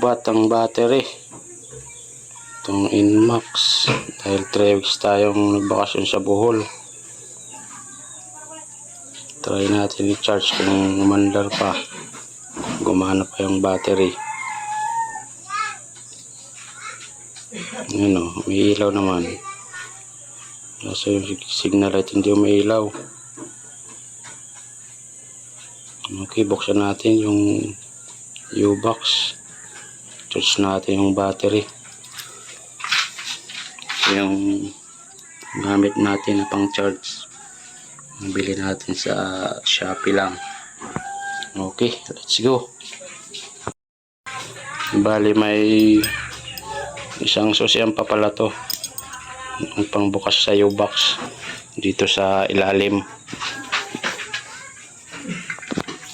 Lobat ang battery. Itong Inmax. Dahil 3 weeks tayong nagbakasyon sa Bohol. Try natin i-charge kung umandar pa. Gumana pa yung battery. Yun o, may ilaw naman. Nasa yung sig- signal light hindi umiilaw. Okay, buksan natin yung U-box. Charge natin yung battery. Yung gamit natin na pang charge. Nabili natin sa Shopee lang. Okay, let's go. Bali may isang susiyan pa pala to. Yung pangbukas sa U-box dito sa ilalim.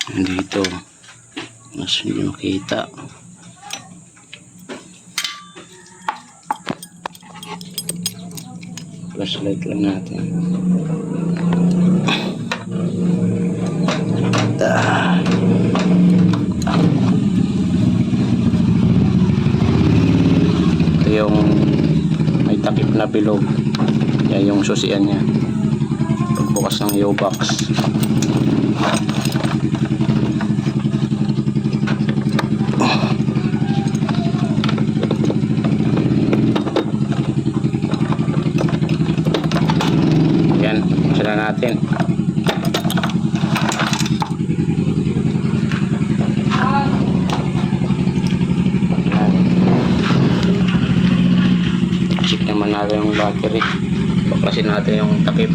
Dito. Mas nyo kita. Flashlight lang natin. Ah. Ito yung may takip na bilog. Yan yung susian niya. Pagbukas ng U-box. Yan, sila natin. Check naman natin yung battery. Baklasin natin yung takip.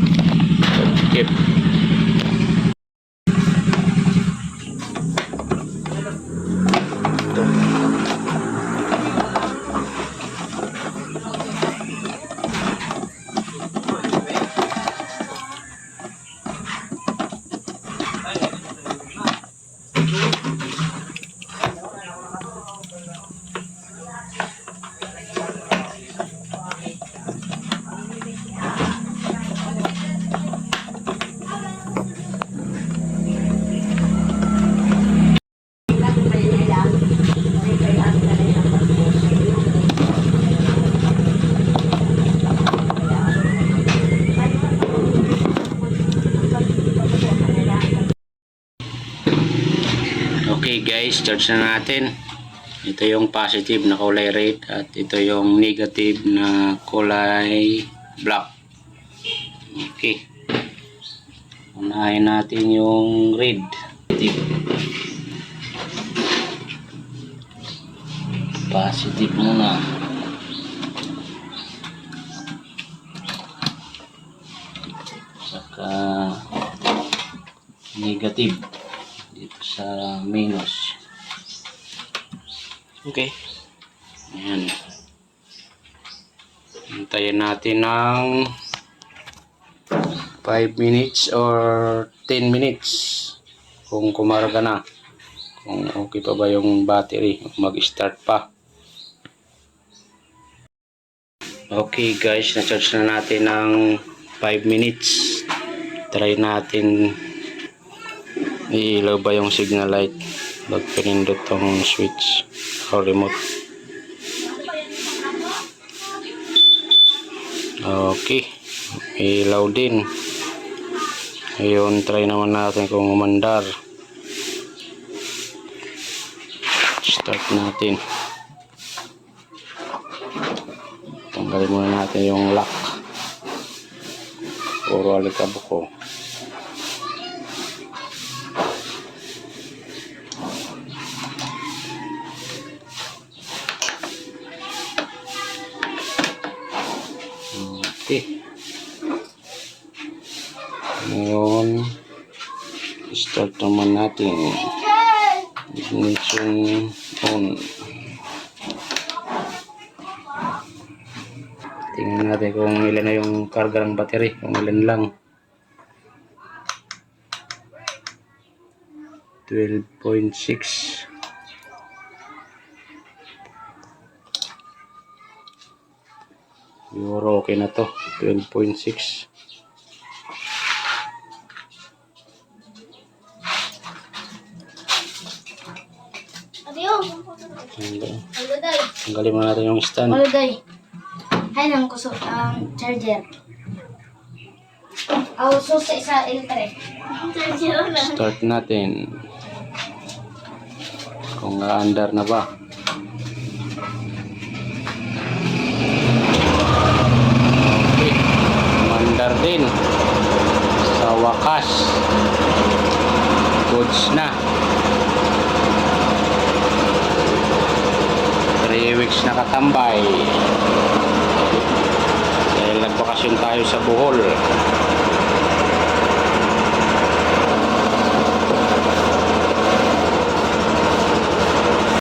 Takip. Okay guys, charge na natin. Ito yung positive na kulay red at ito yung negative na kulay black. Okay. Unahin natin yung red. Positive muna. Saka negative sa minus. Okay. Ayan. Hintayin natin ng 5 minutes or 10 minutes kung kumarga na. Kung okay pa ba yung battery, mag-start pa. Okay guys, na-charge na natin ng 5 minutes. Try natin iilaw ba yung signal light? Pag pinindot tong switch? O remote? Okay. Ilaw din. Ngayon try naman natin kung umandar. Start natin. Tanggalin muna natin yung lock. Puro alikabok ko Okay. Ngayon, start naman natin. Ignition on. Tingnan natin kung ilan na yung karga ng battery. Kung ilan lang. 12.6 Siguro okay na to. 12.6. Adiyo. Uluday. Tanggalin mo natin yung stand. Uluday. Hay nang kusog ang charger. Aw, susi sa iltre. Charger na. Start natin. Kung na-under na ba. Din. Sa wakas. Goods na. 3 weeks nakatambay. Dahil nagbakasyon tayo sa Bohol.